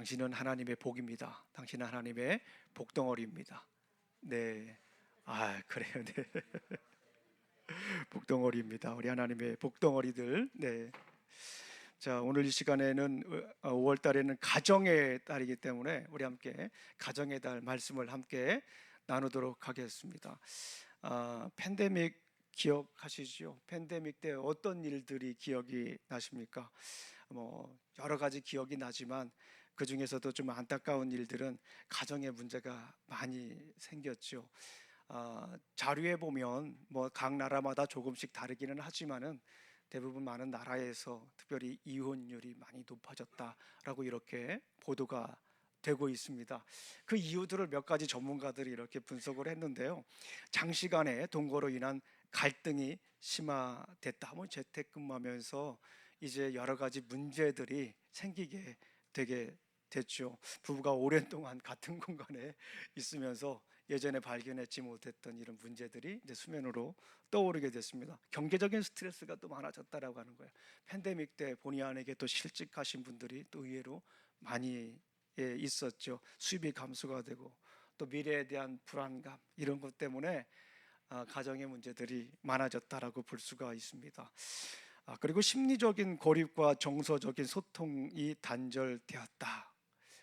당신은 하나님의 복입니다. 당신은 하나님의 복덩어리입니다. 네. 아, 그래요. 네. 복덩어리입니다. 우리 하나님의 복덩어리들. 네. 자, 오늘 이 시간에는 5월 달에는 가정의 달이기 때문에 우리 함께 가정의 달 말씀을 함께 나누도록 하겠습니다. 아, 팬데믹 기억하시죠? 팬데믹 때 어떤 일들이 기억이 나십니까? 뭐 여러 가지 기억이 나지만 그 중에서도 좀 안타까운 일들은 가정의 문제가 많이 생겼죠. 아, 자료에 보면 뭐 각 나라마다 조금씩 다르기는 하지만은 대부분 많은 나라에서 특별히 이혼율이 많이 높아졌다라고 이렇게 보도가 되고 있습니다. 그 이유들을 몇 가지 전문가들이 이렇게 분석을 했는데요. 장시간의 동거로 인한 갈등이 심화됐다. 뭐 재택근무하면서 이제 여러 가지 문제들이 생기게 되게 됐죠. 부부가 오랜 동안 같은 공간에 있으면서 예전에 발견했지 못했던 이런 문제들이 이제 수면으로 떠오르게 됐습니다. 경제적인 스트레스가 또 많아졌다라고 하는 거예요. 팬데믹 때 본의 아니게 또 실직하신 분들이 또 의외로 많이 예, 있었죠. 수입이 감소가 되고 또 미래에 대한 불안감 이런 것 때문에 아, 가정의 문제들이 많아졌다라고 볼 수가 있습니다. 아, 그리고 심리적인 고립과 정서적인 소통이 단절되었다.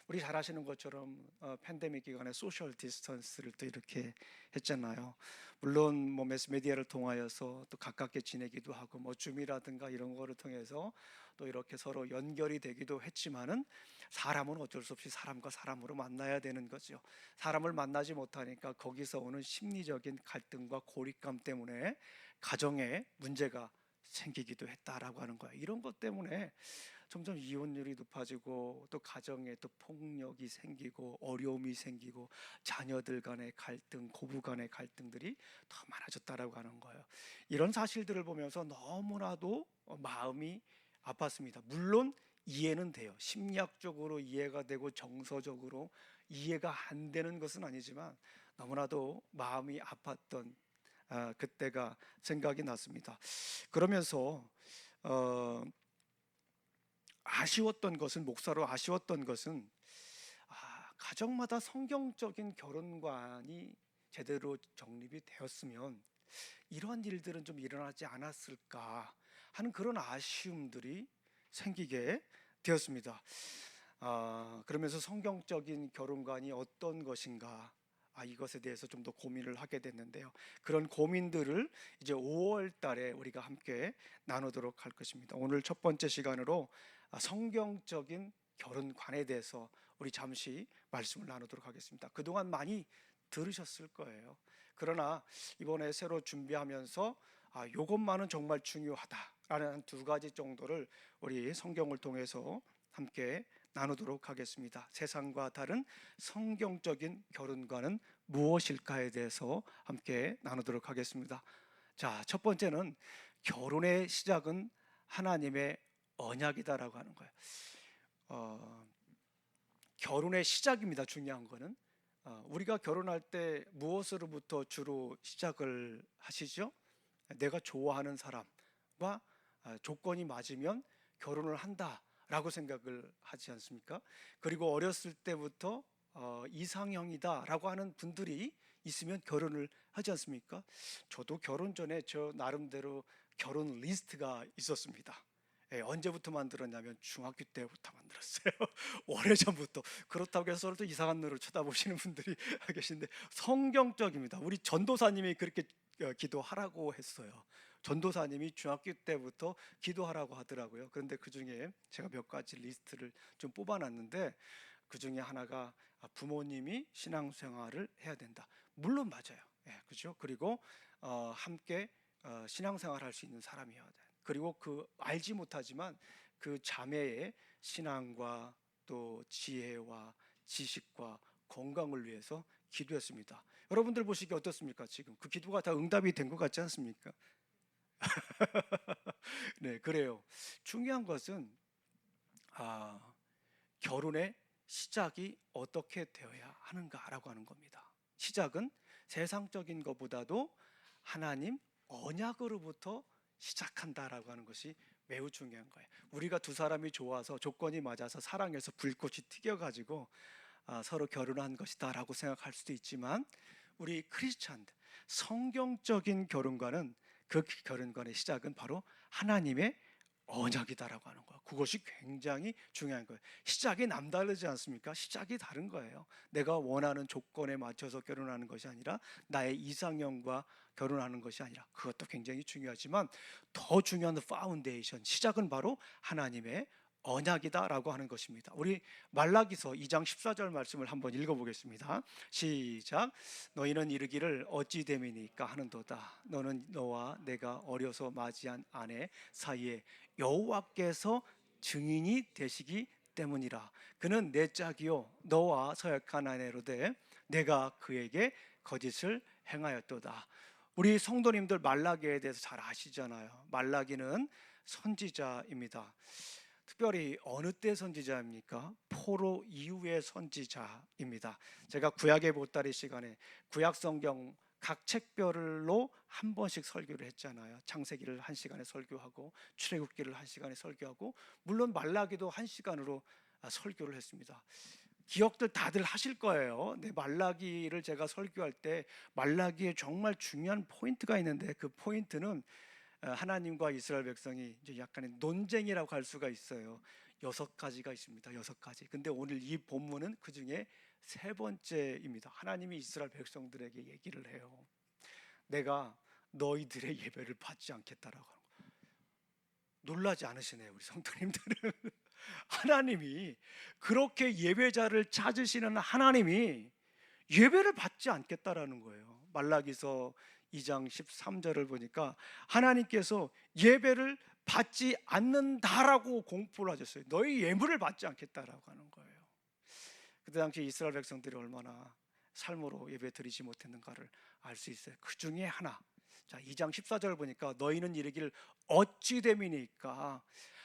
우리 잘 아시는 것처럼 어, 팬데믹 기간에 소셜 디스턴스를 또 이렇게 했잖아요. 물론 뭐 매스메디어를 통하여서 또 가깝게 지내기도 하고 뭐 줌이라든가 이런 거를 통해서 또 이렇게 서로 연결이 되기도 했지만은 사람은 어쩔 수 없이 사람과 사람으로 만나야 되는 거죠. 사람을 만나지 못하니까 거기서 오는 심리적인 갈등과 고립감 때문에 가정에 문제가 생기기도 했다라고 하는 거예요. 이런 것 때문에 점점 이혼율이 높아지고 또 가정에 또 폭력이 생기고 어려움이 생기고 자녀들 간의 갈등, 고부 간의 갈등들이 더 많아졌다라고 하는 거예요. 이런 사실들을 보면서 너무나도 마음이 아팠습니다. 물론 이해는 돼요. 심리학적으로 이해가 되고 정서적으로 이해가 안 되는 것은 아니지만 너무나도 마음이 아팠던 아, 그때가 생각이 났습니다. 그러면서 어, 아쉬웠던 것은 목사로 아쉬웠던 것은 아, 가정마다 성경적인 결혼관이 제대로 정립이 되었으면 이러한 일들은 좀 일어나지 않았을까 하는 그런 아쉬움들이 생기게 되었습니다. 아, 그러면서 성경적인 결혼관이 어떤 것인가 아, 이것에 대해서 좀 더 고민을 하게 됐는데요. 그런 고민들을 이제 5월 달에 우리가 함께 나누도록 할 것입니다. 오늘 첫 번째 시간으로 아, 성경적인 결혼관에 대해서 우리 잠시 말씀을 나누도록 하겠습니다. 그동안 많이 들으셨을 거예요. 그러나 이번에 새로 준비하면서 아, 요것만은 정말 중요하다라는 두 가지 정도를 우리 성경을 통해서 함께 나누도록 하겠습니다. 세상과 다른 성경적인 결혼관은 무엇일까에 대해서 함께 나누도록 하겠습니다. 자, 첫 번째는 결혼의 시작은 하나님의 언약이다라고 하는 거예요. 어, 결혼의 시작입니다. 중요한 거는 어, 우리가 결혼할 때 무엇으로부터 주로 시작을 하시죠? 내가 좋아하는 사람과 어, 조건이 맞으면 결혼을 한다라고 생각을 하지 않습니까? 그리고 어렸을 때부터 어, 이상형이다라고 하는 분들이 있으면 결혼을 하지 않습니까? 저도 결혼 전에 저 나름대로 결혼 리스트가 있었습니다. 예, 언제부터 만들었냐면 중학교 때부터 만들었어요. 오래전부터. 그렇다고 해서 또 이상한 눈으로 쳐다보시는 분들이 계신데 성경적입니다. 우리 전도사님이 그렇게 어, 기도하라고 했어요. 전도사님이 중학교 때부터 기도하라고 하더라고요. 그런데 그 중에 제가 몇 가지 리스트를 좀 뽑아놨는데 그 중에 하나가 부모님이 신앙생활을 해야 된다. 물론 맞아요. 예, 그죠? 그리고 어, 함께 어, 신앙생활 할 수 있는 사람이어야 돼. 그리고 그 알지 못하지만 그 자매의 신앙과 또 지혜와 지식과 건강을 위해서 기도했습니다. 여러분들 보시기 어떻습니까? 지금 그 기도가 다 응답이 된 것 같지 않습니까? 네, 그래요. 중요한 것은 아, 결혼의 시작이 어떻게 되어야 하는가라고 하는 겁니다. 시작은 세상적인 것보다도 하나님 언약으로부터 시작한다라고 하는 것이 매우 중요한 거예요. 우리가 두 사람이 좋아서 조건이 맞아서 사랑해서 불꽃이 튀겨가지고 아, 서로 결혼한 것이다라고 생각할 수도 있지만 우리 크리스찬 성경적인 결혼과는 그 결혼관의 시작은 바로 하나님의 언약이다라고 하는 거예요. 그것이 굉장히 중요한 거예요. 시작이 남다르지 않습니까? 시작이 다른 거예요. 내가 원하는 조건에 맞춰서 결혼하는 것이 아니라 나의 이상형과 결혼하는 것이 아니라 그것도 굉장히 중요하지만 더 중요한 파운데이션 시작은 바로 하나님의 언약이다라고 하는 것입니다. 우리 말라기서 2장 14절 말씀을 한번 읽어보겠습니다. 시작. 너희는 이르기를 어찌 됨이니까 하는도다. 너는 너와 내가 어려서 맞이한 아내 사이에 여호와께서 증인이 되시기 때문이라. 그는 내 짝이요 너와 서약한 아내로되 내가 그에게 거짓을 행하였도다. 우리 성도님들 말라기에 대해서 잘 아시잖아요. 말라기는 선지자입니다. 특별히 어느 때 선지자입니까? 포로 이후의 선지자입니다. 제가 구약의 보따리 시간에 구약 성경 각 책별로 한 번씩 설교를 했잖아요. 창세기를 한 시간에 설교하고 출애굽기를 한 시간에 설교하고 물론 말라기도 한 시간으로 아, 설교를 했습니다. 기억들 다들 하실 거예요. 네, 말라기를 제가 설교할 때 말라기에 정말 중요한 포인트가 있는데 그 포인트는 어, 하나님과 이스라엘 백성이 이제 약간의 논쟁이라고 할 수가 있어요. 여섯 가지가 있습니다. 여섯 가지. 근데 오늘 이 본문은 그 중에 세 번째입니다. 하나님이 이스라엘 백성들에게 얘기를 해요. 내가 너희들의 예배를 받지 않겠다라고 하는 거. 놀라지 않으시네요, 우리 성도님들은. 하나님이 그렇게 예배자를 찾으시는 하나님이 예배를 받지 않겠다라는 거예요. 말라기서 2장 13절을 보니까 하나님께서 예배를 받지 않는다라고 공포를 하셨어요. 너희 예물을 받지 않겠다라고 하는 거예요. 그때 당시 이스라엘 백성들이 얼마나 삶으로 예배 드리지 못했는가를 알 수 있어요. 그 중에 하나. 자, 2장 14절 보니까 너희는 이르기를 어찌 됨이니까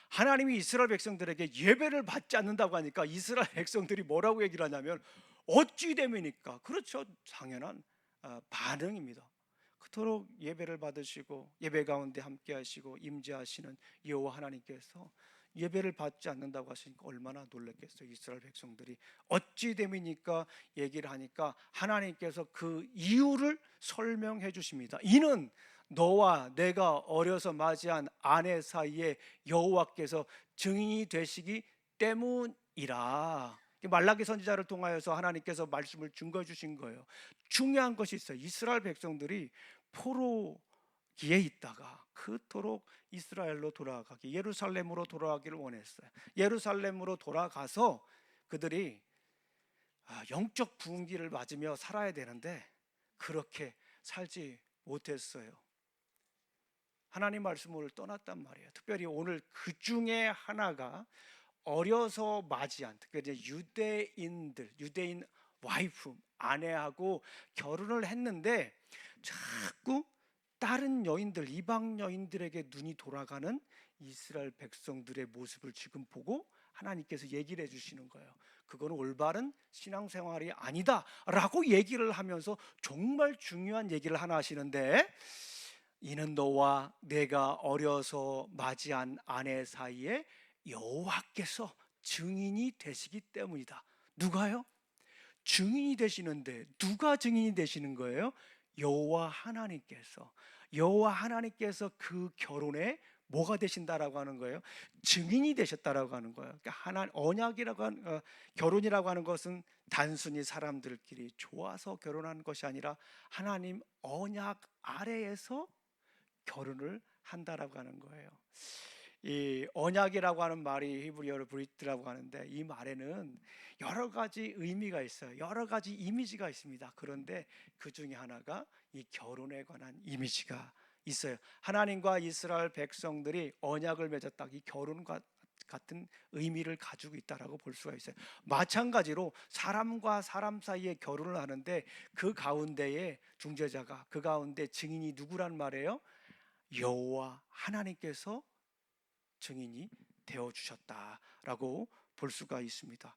하나님이 이스라엘 백성들에게 예배를 받지 않는다고 하니까 이스라엘 백성들이 뭐라고 얘기를 하냐면 어찌 됨이니까 그렇죠. 당연한 아, 반응입니다. 그토록 예배를 받으시고 예배 가운데 함께 하시고 임재하시는 여호와 하나님께서 예배를 받지 않는다고 하시니까 얼마나 놀랐겠어요. 이스라엘 백성들이 어찌 됨이니까 얘기를 하니까 하나님께서 그 이유를 설명해 주십니다. 이는 너와 내가 어려서 맞이한 아내 사이에 여호와께서 증인이 되시기 때문이라. 말라기 선지자를 통하여서 하나님께서 말씀을 증거해 주신 거예요. 중요한 것이 있어요. 이스라엘 백성들이 포로기에 있다가 그토록 이스라엘로 돌아가기 예루살렘으로 돌아가기를 원했어요. 예루살렘으로 돌아가서 그들이 아, 영적 부흥기를 맞으며 살아야 되는데 그렇게 살지 못했어요. 하나님 말씀을 떠났단 말이에요. 특별히 오늘 그 중에 하나가 어려서 맞이한 특별히 유대인들, 유대인 와이프, 아내하고 결혼을 했는데 자꾸 다른 여인들, 이방 여인들에게 눈이 돌아가는 이스라엘 백성들의 모습을 지금 보고 하나님께서 얘기를 해주시는 거예요. 그거는 올바른 신앙생활이 아니다라고 얘기를 하면서 정말 중요한 얘기를 하나 하시는데 이는 너와 내가 어려서 맞이한 아내 사이에 여호와께서 증인이 되시기 때문이다. 누가요? 증인이 되시는데 누가 증인이 되시는 거예요? 여호와 하나님께서 여호와 하나님께서 그 결혼에 뭐가 되신다라고 하는 거예요? 증인이 되셨다라고 하는 거예요. 그러니까 하나 언약이라고 하는 어, 결혼이라고 하는 것은 단순히 사람들끼리 좋아서 결혼하는 것이 아니라 하나님 언약 아래에서 결혼을 한다라고 하는 거예요. 이 언약이라고 하는 말이 히브리어로 브리트라고 하는데 이 말에는 여러 가지 의미가 있어요. 여러 가지 이미지가 있습니다. 그런데 그 중에 하나가 이 결혼에 관한 이미지가 있어요. 하나님과 이스라엘 백성들이 언약을 맺었다. 이 결혼과 같은 의미를 가지고 있다라고 볼 수가 있어요. 마찬가지로 사람과 사람 사이에 결혼을 하는데 그 가운데에 중재자가 그 가운데 증인이 누구란 말이에요? 여호와 하나님께서 증인이 되어 주셨다라고 볼 수가 있습니다.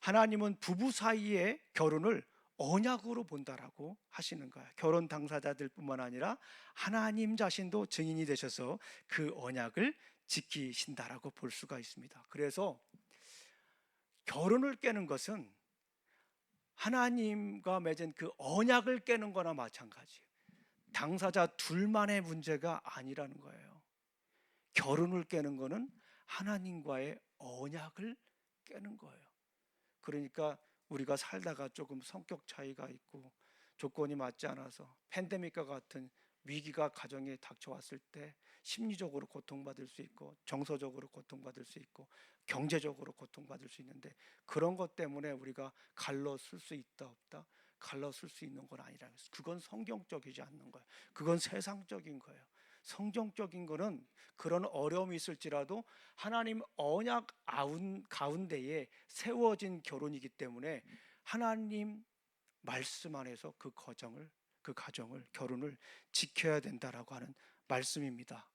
하나님은 부부 사이의 결혼을 언약으로 본다라고 하시는 거예요. 결혼 당사자들뿐만 아니라 하나님 자신도 증인이 되셔서 그 언약을 지키신다라고 볼 수가 있습니다. 그래서 결혼을 깨는 것은 하나님과 맺은 그 언약을 깨는 거나 마찬가지예요. 당사자 둘만의 문제가 아니라는 거예요. 결혼을 깨는 거는 하나님과의 언약을 깨는 거예요. 그러니까 우리가 살다가 조금 성격 차이가 있고 조건이 맞지 않아서 팬데믹과 같은 위기가 가정에 닥쳐왔을 때 심리적으로 고통받을 수 있고 정서적으로 고통받을 수 있고 경제적으로 고통받을 수 있는데 그런 것 때문에 우리가 갈러 쓸 수 있다 없다 갈러 쓸 수 있는 건 거예요. 그건 성경적이지 않는 거예요. 그건 세상적인 거예요. 성경적인 거는 그런 어려움이 있을지라도 하나님 언약 가운데에 세워진 결혼이기 때문에 하나님 말씀 안에서 그 거정을 그 가정을 결혼을 지켜야 된다라고 하는 말씀입니다.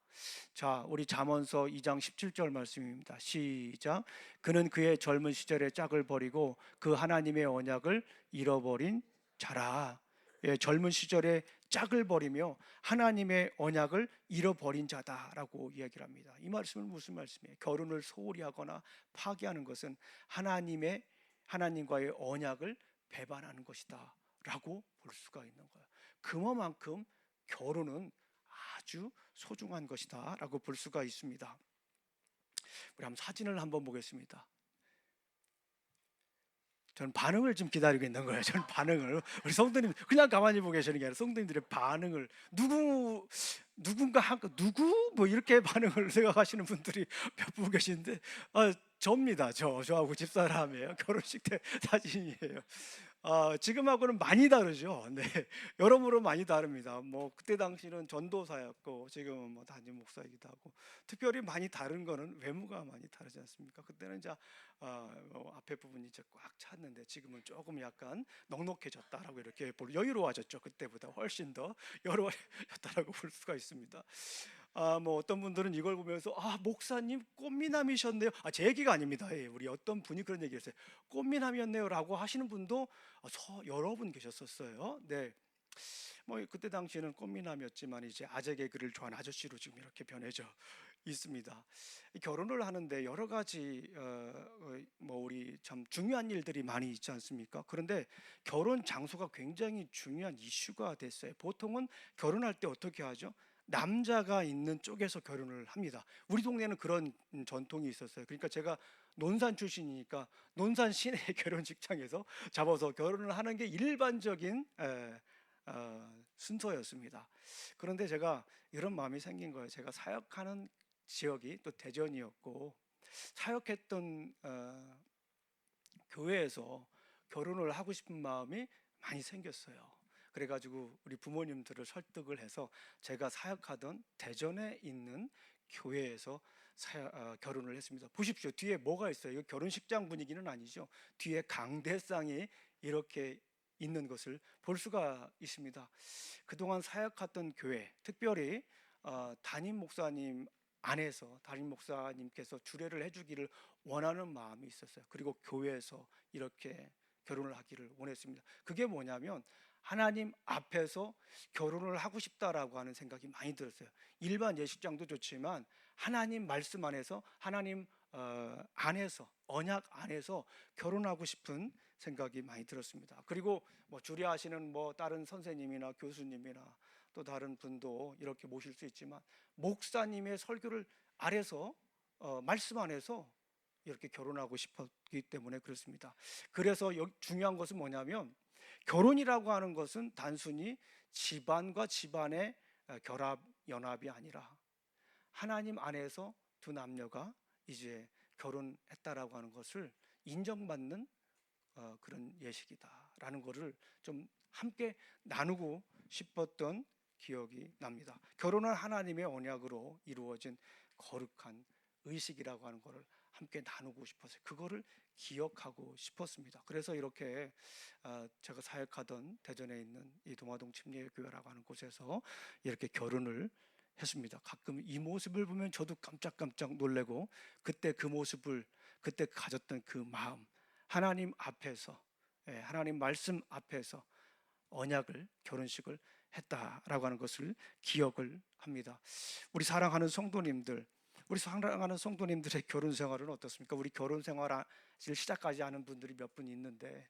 자, 우리 잠언서 2장 17절 말씀입니다. 시작. 그는 그의 젊은 시절의 짝을 버리고 그 하나님의 언약을 잃어버린 자라. 예, 젊은 시절에 짝을 버리며 하나님의 언약을 잃어버린 자다라고 이야기를 합니다. 이 말씀은 무슨 말씀이에요? 결혼을 소홀히 하거나 파기하는 것은 하나님의 하나님과의 언약을 배반하는 것이다라고 볼 수가 있는 거예요. 그만큼 결혼은 아주 소중한 것이다라고 볼 수가 있습니다. 우리 한번 사진을 한번 보겠습니다. 저는 반응을 좀 기다리고 있는 거예요. 저는 반응을 우리 성도님 그냥 가만히 보고 계시는 게 아니라 성도님들의 반응을 누구 누군가 한 누구 뭐 이렇게 반응을 생각하시는 분들이 몇 분 계시는데 아, 접니다. 저 저하고 집사람이에요. 결혼식 때 사진이에요. 아, 지금하고는 많이 다르죠. 네, 여러모로 많이 다릅니다. 뭐 그때 당시는 전도사였고 지금은 뭐 담임 목사이기도 하고 특별히 많이 다른 거는 외모가 많이 다르지 않습니까? 그때는 이제 아, 뭐 앞에 부분이 이제 꽉 찼는데 지금은 조금 약간 넉넉해졌다라고 이렇게 볼 여유로워졌죠. 그때보다 훨씬 더 여유로워졌다라고 볼 수가 있습니다. 아, 뭐 어떤 분들은 이걸 보면서 아 목사님 꽃미남이셨네요. 아, 제 얘기가 아닙니다. 예, 우리 어떤 분이 그런 얘기했어요. 꽃미남이었네요라고 하시는 분도 어, 서, 여러 분 계셨었어요. 네. 뭐 그때 당시에는 꽃미남이었지만 이제 아재 개그를 좋아하는 아저씨로 지금 이렇게 변해져 있습니다. 결혼을 하는데 여러 가지 어, 어, 뭐 우리 참 중요한 일들이 많이 있지 않습니까? 그런데 결혼 장소가 굉장히 중요한 이슈가 됐어요. 보통은 결혼할 때 어떻게 하죠? 남자가 있는 쪽에서 결혼을 합니다. 우리 동네는 그런 음, 전통이 있었어요. 그러니까 제가 논산 출신이니까 논산 시내 결혼식장에서 잡아서 결혼을 하는 게 일반적인 에, 어, 순서였습니다. 그런데 제가 이런 마음이 생긴 거예요. 제가 사역하는 지역이 또 대전이었고 사역했던 어, 교회에서 결혼을 하고 싶은 마음이 많이 생겼어요. 그래가지고 우리 부모님들을 설득을 해서 제가 사역하던 대전에 있는 교회에서 사역, 어, 결혼을 했습니다. 보십시오. 뒤에 뭐가 있어요? 결혼식장 분위기는 아니죠. 뒤에 강대상이 이렇게 있는 것을 볼 수가 있습니다. 그동안 사역했던 교회, 특별히 어, 담임 목사님 안에서 담임 목사님께서 주례를 해주기를 원하는 마음이 있었어요. 그리고 교회에서 이렇게 결혼을 하기를 원했습니다. 그게 뭐냐면 하나님 앞에서 결혼을 하고 싶다라고 하는 생각이 많이 들었어요. 일반 예식장도 좋지만 하나님 말씀 안에서 하나님 어, 안에서 언약 안에서 결혼하고 싶은 생각이 많이 들었습니다. 그리고 뭐 주례하시는 뭐 다른 선생님이나 교수님이나 또 다른 분도 이렇게 모실 수 있지만 목사님의 설교를 아래서 어, 말씀 안에서 이렇게 결혼하고 싶었기 때문에 그렇습니다. 그래서 중요한 것은 뭐냐면 결혼이라고 하는 것은 단순히 집안과 집안의 어, 결합 연합이 아니라 하나님 안에서 두 남녀가 이제 결혼했다라고 하는 것을 인정받는 어, 그런 예식이다라는 것을 좀 함께 나누고 싶었던 기억이 납니다. 결혼은 하나님의 언약으로 이루어진 거룩한 의식이라고 하는 것을 함께 나누고 싶었어요. 그거를 기억하고 싶었습니다. 그래서 이렇게 아, 제가 사역하던 대전에 있는 이 도마동 침례교회라고 하는 곳에서 이렇게 결혼을 했습니다. 가끔 이 모습을 보면 저도 깜짝깜짝 놀래고 그때 그 모습을 그때 가졌던 그 마음 하나님 앞에서 예, 하나님 말씀 앞에서 언약을 결혼식을 했다라고 하는 것을 기억을 합니다. 우리 사랑하는 성도님들 우리 사랑하는 성도님들의 결혼 생활은 어떻습니까? 우리 결혼 생활을 시작하지 않은 분들이 몇 분 있는데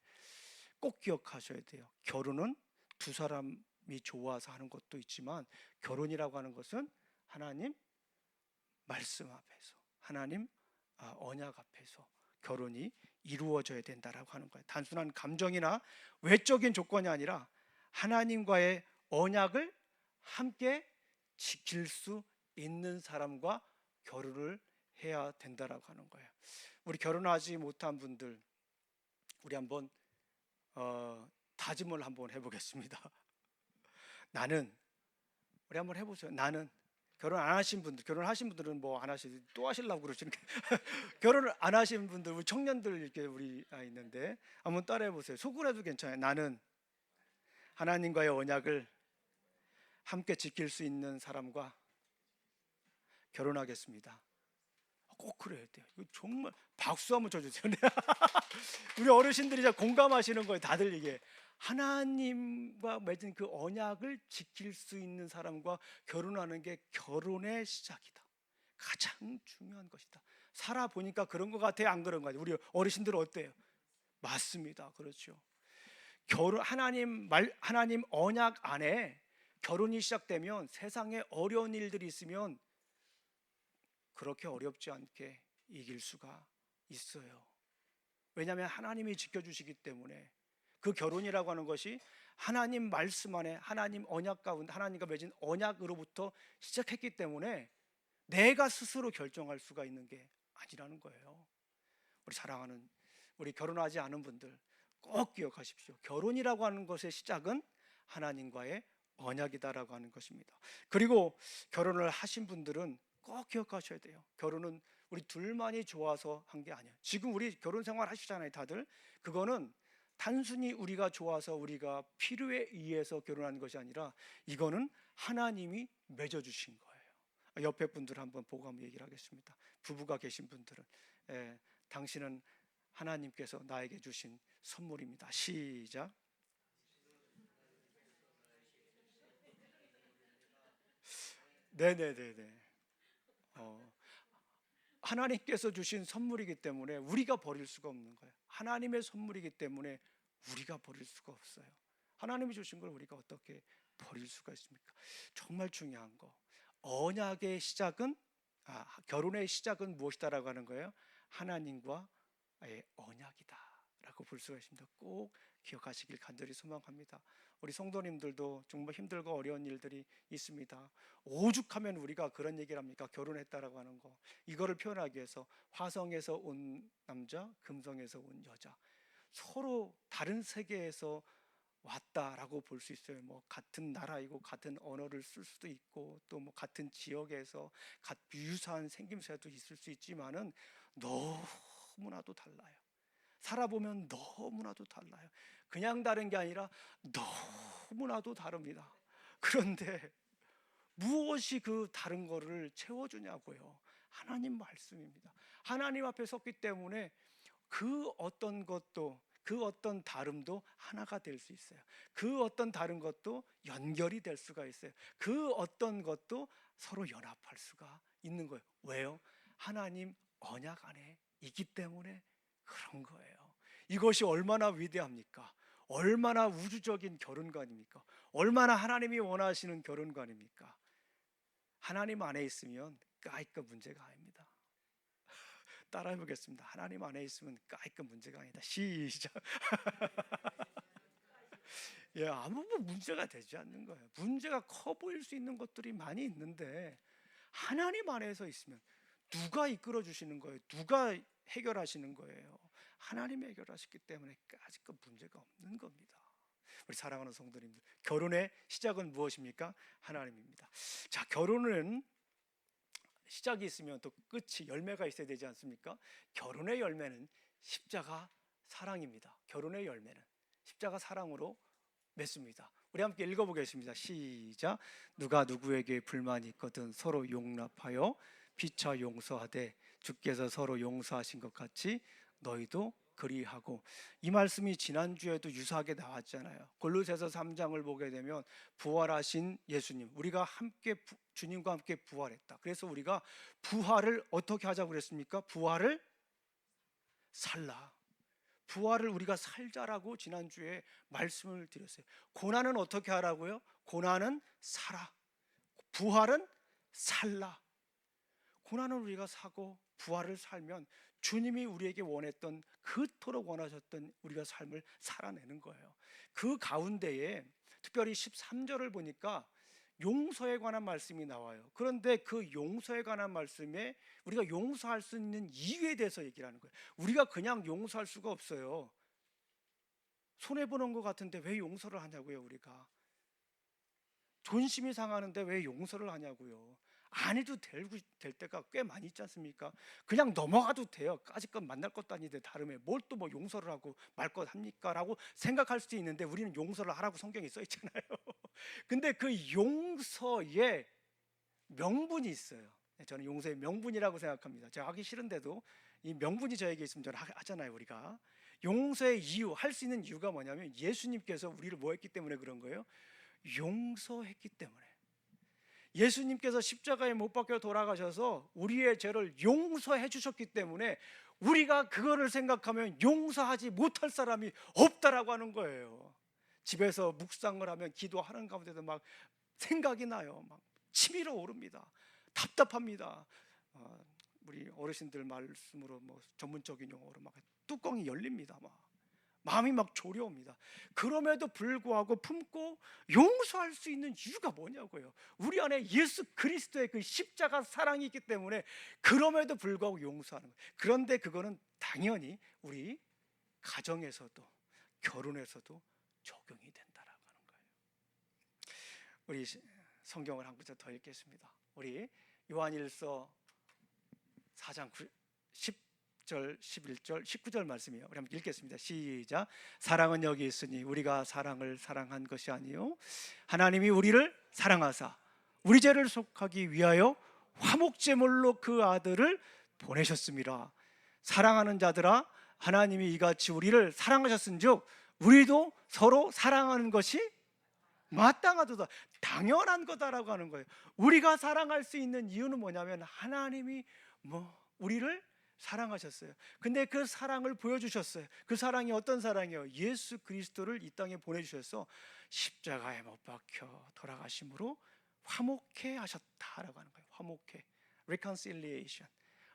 꼭 기억하셔야 돼요. 결혼은 두 사람이 좋아서 하는 것도 있지만 결혼이라고 하는 것은 하나님 말씀 앞에서 하나님 아, 언약 앞에서 결혼이 이루어져야 된다라고 하는 거예요. 단순한 감정이나 외적인 조건이 아니라 하나님과의 언약을 함께 지킬 수 있는 사람과 결혼을 해야 된다라고 하는 거예요. 우리 결혼하지 못한 분들 우리 한번 어, 다짐을 한번 해보겠습니다. 나는 우리 한번 해보세요. 나는 결혼 안 하신 분들, 결혼하신 분들은 뭐 안 하시, 또 하시려고 그러시는 게 결혼을 안 하신 분들, 우리 청년들 이렇게 우리 아, 있는데 한번 따라해 보세요. 속으로 해도 괜찮아요. 나는 하나님과의 언약을 함께 지킬 수 있는 사람과 결혼하겠습니다. 꼭 그래야 돼요. 이거 정말 박수 한번 쳐주세요. 우리 어르신들이 다 공감하시는 거예요. 다들 이게 하나님과 맺은 그 언약을 지킬 수 있는 사람과 결혼하는 게 결혼의 시작이다. 가장 중요한 것이다. 살아 보니까 그런 것 같아요. 안 그런 거 같아요. 우리 어르신들 어때요? 맞습니다. 그렇죠. 결혼 하나님 말 하나님 언약 안에 결혼이 시작되면 세상에 어려운 일들이 있으면 그렇게 어렵지 않게 이길 수가 있어요. 왜냐하면 하나님이 지켜주시기 때문에 그 결혼이라고 하는 것이 하나님 말씀 안에 하나님 언약 가운데 하나님과 맺은 언약으로부터 시작했기 때문에 내가 스스로 결정할 수가 있는 게 아니라는 거예요. 우리 사랑하는 우리 결혼하지 않은 분들 꼭 기억하십시오. 결혼이라고 하는 것의 시작은 하나님과의 언약이다라고 하는 것입니다. 그리고 결혼을 하신 분들은 꼭 기억하셔야 돼요. 결혼은 우리 둘만이 좋아서 한 게 아니에요. 지금 우리 결혼 생활 하시잖아요, 다들. 그거는 단순히 우리가 좋아서 우리가 필요에 의해서 결혼하는 것이 아니라 이거는 하나님이 맺어 주신 거예요. 옆에 분들 한번 보고 한번 얘기를 하겠습니다. 부부가 계신 분들은 예, 당신은 하나님께서 나에게 주신 선물입니다. 시작. 네네네네. 어, 하나님께서 주신 선물이기 때문에 우리가 버릴 수가 없는 거예요. 하나님의 선물이기 때문에 우리가 버릴 수가 없어요. 하나님이 주신 걸 우리가 어떻게 버릴 수가 있습니까? 정말 중요한 거. 언약의 시작은 아, 결혼의 시작은 무엇이다라고 하는 거예요? 하나님과의 언약이다라고 볼 수가 있습니다. 꼭 기억하시길 간절히 소망합니다. 우리 성도님들도 정말 힘들고 어려운 일들이 있습니다. 오죽하면 우리가 그런 얘기를 합니까? 결혼했다라고 하는 거. 이거를 표현하기 위해서 화성에서 온 남자, 금성에서 온 여자. 서로 다른 세계에서 왔다라고 볼 수 있어요. 뭐 같은 나라이고 같은 언어를 쓸 수도 있고 또 뭐 같은 지역에서 같 유사한 생김새도 있을 수 있지만은 너무나도 달라요. 살아보면 너무나도 달라요. 그냥 다른 게 아니라 너무나도 다릅니다. 그런데 무엇이 그 다른 거를 채워주냐고요. 하나님 말씀입니다. 하나님 앞에 섰기 때문에 그 어떤 것도 그 어떤 다름도 하나가 될 수 있어요. 그 어떤 다른 것도 연결이 될 수가 있어요. 그 어떤 것도 서로 연합할 수가 있는 거예요. 왜요? 하나님 언약 안에 있기 때문에 그런 거예요. 이것이 얼마나 위대합니까? 얼마나 우주적인 결혼관입니까? 얼마나 하나님이 원하시는 결혼관입니까? 하나님 안에 있으면 까이까 문제가 아닙니다. 따라해 보겠습니다. 하나님 안에 있으면 까이까 문제가 아니다. 시작. 예, 아무 뭐 문제가 되지 않는 거예요. 문제가 커 보일 수 있는 것들이 많이 있는데 하나님 안에서 있으면 누가 이끌어 주시는 거예요? 누가 해결하시는 거예요? 하나님이 해결하셨기 때문에 아직까지 문제가 없는 겁니다. 우리 사랑하는 성도님들, 결혼의 시작은 무엇입니까? 하나님입니다. 자, 결혼은 시작이 있으면 또 끝이 열매가 있어야 되지 않습니까? 결혼의 열매는 십자가 사랑입니다. 결혼의 열매는 십자가 사랑으로 맺습니다. 우리 함께 읽어보겠습니다. 시작. 누가 누구에게 불만이 있거든 서로 용납하여 피차 용서하되 주께서 서로 용서하신 것 같이 너희도 그리하고 이 말씀이 지난주에도 유사하게 나왔잖아요. 골로새서 3장을 보게 되면 부활하신 예수님 우리가 함께 부- 주님과 함께 부활했다. 그래서 우리가 부활을 어떻게 하자고 그랬습니까? 부활을 살라. 부활을 우리가 살자라고 지난주에 말씀을 드렸어요. 고난은 어떻게 하라고요? 고난은 살아. 부활은 살라. 고난을 우리가 사고 부활을 살면 주님이 우리에게 원했던 그토록 원하셨던 우리가 삶을 살아내는 거예요. 그 가운데에 특별히 13절을 보니까 용서에 관한 말씀이 나와요. 그런데 그 용서에 관한 말씀에 우리가 용서할 수 있는 이유에 대해서 얘기를 하는 거예요. 우리가 그냥 용서할 수가 없어요. 손해 보는 것 같은데 왜 용서를 하냐고요, 우리가. 존심이 상하는데 왜 용서를 하냐고요. 안 해도 될, 될 때가 꽤 많이 있지 않습니까? 그냥 넘어가도 돼요. 까짓것 만날 것도 아닌데 다름에 뭘 또 뭐 용서를 하고 말 것 합니까? 라고 생각할 수도 있는데 우리는 용서를 하라고 성경에 써 있잖아요. 근데 그 용서에 명분이 있어요. 네, 저는 용서의 명분이라고 생각합니다. 제가 하기 싫은데도 이 명분이 저에게 있으면 저는 하- 하잖아요, 우리가. 용서의 이유, 할 수 있는 이유가 뭐냐면 예수님께서 우리를 뭐 했기 때문에 그런 거예요? 용서했기 때문에. 예수님께서 십자가에 못 박혀 돌아가셔서 우리의 죄를 용서해 주셨기 때문에 우리가 그거를 생각하면 용서하지 못할 사람이 없다라고 하는 거예요. 집에서 묵상을 하면 기도하는 가운데도 막 생각이 나요. 막 치밀어 오릅니다. 답답합니다. 어, 우리 어르신들 말씀으로 뭐 전문적인 용어로 막 뚜껑이 열립니다. 막 마음이 막 졸여옵니다. 그럼에도 불구하고 품고 용서할 수 있는 이유가 뭐냐고요. 우리 안에 예수 그리스도의 그 십자가 사랑이 있기 때문에 그럼에도 불구하고 용서하는 거예요. 그런데 그거는 당연히 우리 가정에서도 결혼에서도 적용이 된다라고 하는 거예요. 우리 시- 성경을 한 구절 더 읽겠습니다. 우리 요한일서 4장 10 절, 11절, 19절 말씀이에요. 우리 한번 읽겠습니다. 시작. 사랑은 여기 있으니 우리가 사랑을 사랑한 것이 아니요 하나님이 우리를 사랑하사 우리 죄를 속하기 위하여 화목제물로 그 아들을 보내셨습니다. 사랑하는 자들아 하나님이 이같이 우리를 사랑하셨은즉 우리도 서로 사랑하는 것이 마땅하도다 당연한 거다라고 하는 거예요. 우리가 사랑할 수 있는 이유는 뭐냐면 하나님이 뭐 우리를 사랑하셨어요. 근데 그 사랑을 보여주셨어요. 그 사랑이 어떤 사랑이요? 예수 그리스도를 이 땅에 보내주셔서 십자가에 못 박혀 돌아가심으로 화목해 하셨다라고 하는 거예요. 화목해, reconciliation,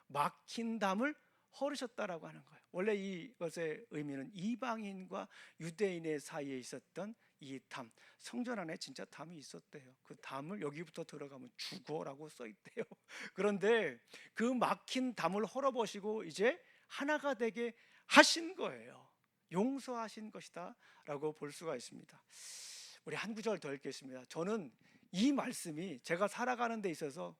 막힌 담을 헐으셨다라고 하는 거예요. 원래 이것의 의미는 이방인과 유대인의 사이에 있었던 이 담, 성전 안에 진짜 담이 있었대요. 그 담을 여기부터 들어가면 죽어라고 써 있대요. 그런데 그 막힌 담을 헐어버시고 이제 하나가 되게 하신 거예요. 용서하신 것이다라고 볼 수가 있습니다. 우리 한 구절 더 읽겠습니다. 저는 이 말씀이 제가 살아가는 데 있어서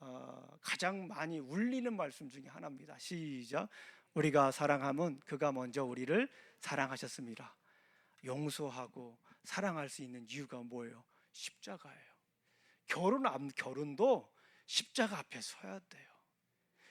어, 가장 많이 울리는 말씀 중에 하나입니다. 시작. 우리가 사랑함은 그가 먼저 우리를 사랑하셨습니다. 용서하고 사랑할 수 있는 이유가 뭐예요? 십자가예요. 결혼 안 결혼도 십자가 앞에 서야 돼요.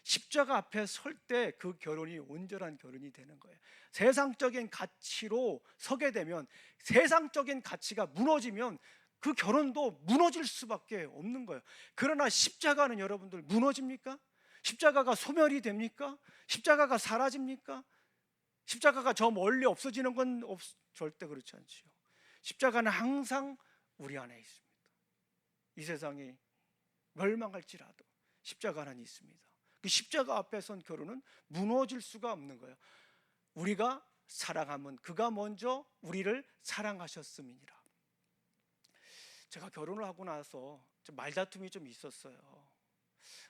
십자가 앞에 설 때 그 결혼이 온전한 결혼이 되는 거예요. 세상적인 가치로 서게 되면 세상적인 가치가 무너지면 그 결혼도 무너질 수밖에 없는 거예요. 그러나 십자가는 여러분들 무너집니까? 십자가가 소멸이 됩니까? 십자가가 사라집니까? 십자가가 저 멀리 없어지는 건 없, 절대 그렇지 않지요. 십자가는 항상 우리 안에 있습니다. 이 세상이 멸망할지라도 십자가는 있습니다. 그 십자가 앞에 선 결혼은 무너질 수가 없는 거예요. 우리가 사랑하면 그가 먼저 우리를 사랑하셨음이니라. 제가 결혼을 하고 나서 좀 말다툼이 좀 있었어요.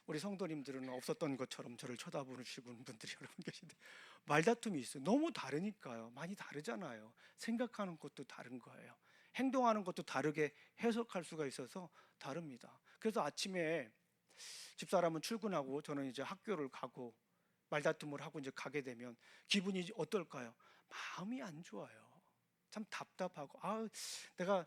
우리 성도님들은 없었던 것처럼 저를 쳐다보시는 분들이 여러분 계신데 말다툼이 있어요. 너무 다르니까요. 많이 다르잖아요. 생각하는 것도 다른 거예요. 행동하는 것도 다르게 해석할 수가 있어서 다릅니다. 그래서 아침에 집사람은 출근하고 저는 이제 학교를 가고 말다툼을 하고 이제 가게 되면 기분이 어떨까요? 마음이 안 좋아요. 참 답답하고 아 내가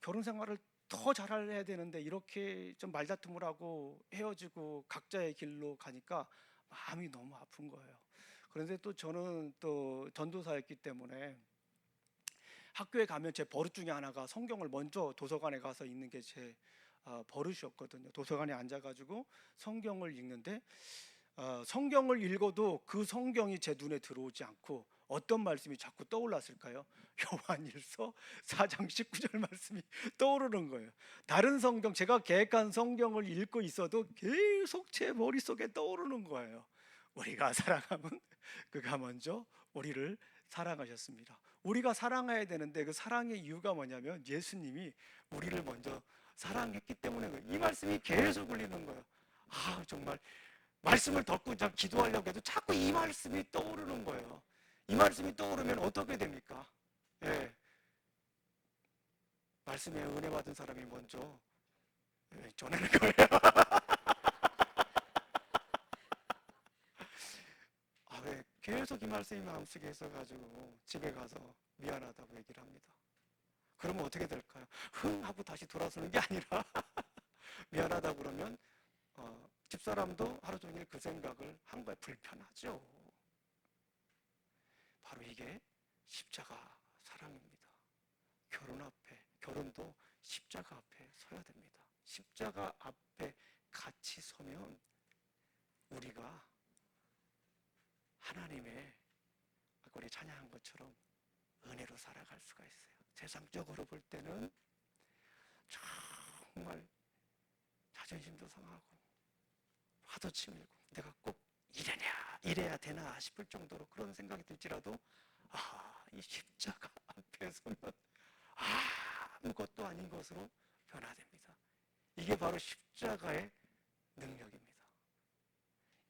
결혼 생활을 더 잘해야 되는데 이렇게 좀 말다툼을 하고 헤어지고 각자의 길로 가니까 마음이 너무 아픈 거예요. 그런데 또 저는 또 전도사였기 때문에 학교에 가면 제 버릇 중에 하나가 성경을 먼저 도서관에 가서 읽는 게 제 버릇이었거든요. 도서관에 앉아가지고 성경을 읽는데 어, 성경을 읽어도 그 성경이 제 눈에 들어오지 않고 어떤 말씀이 자꾸 떠올랐을까요? 요한일서 4장 19절 말씀이 떠오르는 거예요. 다른 성경 제가 계획한 성경을 읽고 있어도 계속 제 머릿속에 떠오르는 거예요. 우리가 사랑하면 그가 먼저 우리를 사랑하셨습니다. 우리가 사랑해야 되는데 그 사랑의 이유가 뭐냐면 예수님이 우리를 먼저 사랑했기 때문에. 이 말씀이 계속 울리는 거예요. 아 정말 말씀을 그냥 기도하려고 해도 자꾸 이 말씀이 떠오르는 거예요. 이 말씀이 떠오르면 어떻게 됩니까? 예. 말씀에 은혜 받은 사람이 먼저 예, 전하는 거예요. 아, 왜 계속 이 말씀이 마음속에 있어가지고 집에 가서 미안하다고 얘기를 합니다. 그러면 어떻게 될까요? 흥 하고 다시 돌아서는 게 아니라 미안하다 그러면 어, 집사람도 하루 종일 그 생각을 한 거에 불편하죠. 바로 이게 십자가 사랑입니다. 결혼 앞에 결혼도 십자가 앞에 서야 됩니다. 십자가 앞에 같이 서면 우리가 하나님의 아까 우리 찬양한 것처럼 은혜로 살아갈 수가 있어요. 세상적으로 볼 때는 정말 자존심도 상하고 화도 치밀고 내가 꼭 이래냐 이래야 되나 싶을 정도로 그런 생각이 들지라도 아 이 십자가 앞에 서면 아무것도 아닌 것으로 변화됩니다. 이게 바로 십자가의 능력입니다.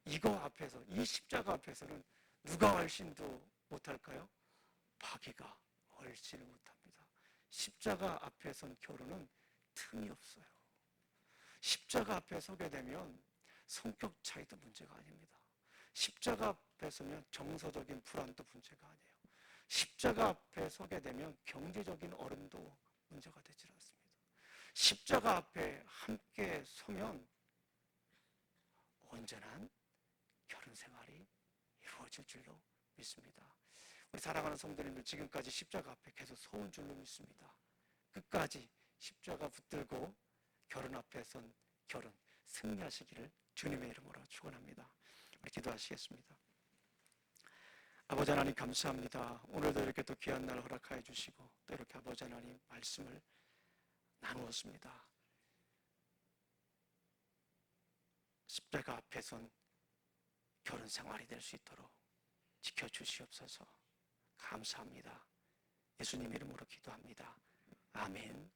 이거 앞에서 이 십자가 앞에서는 누가 훨씬도 못할까요? 마귀가 훨씬 못합니다. 십자가 앞에 선 결혼은 틈이 없어요. 십자가 앞에 서게 되면 성격 차이도 문제가 아닙니다. 십자가 앞에 서면 정서적인 불안도 문제가 아니에요. 십자가 앞에 서게 되면 경제적인 어려움도 문제가 되질 않습니다. 십자가 앞에 함께 서면 온전한 결혼 생활이 이루어질 줄로 믿습니다. 우리 사랑하는 성도님들 지금까지 십자가 앞에 계속 서온 줄로 믿습니다. 끝까지 십자가 붙들고 결혼 앞에 선 결혼 승리하시기를 주님의 이름으로 축원합니다. 기도하시겠습니다. 아버지 하나님 감사합니다. 오늘도 이렇게 또 귀한 날 허락하여 주시고 또 이렇게 아버지 하나님 말씀을 나누었습니다. 십자가 앞에 선 결혼 생활이 될 수 있도록 지켜 주시옵소서. 감사합니다. 예수님 이름으로 기도합니다. 아멘.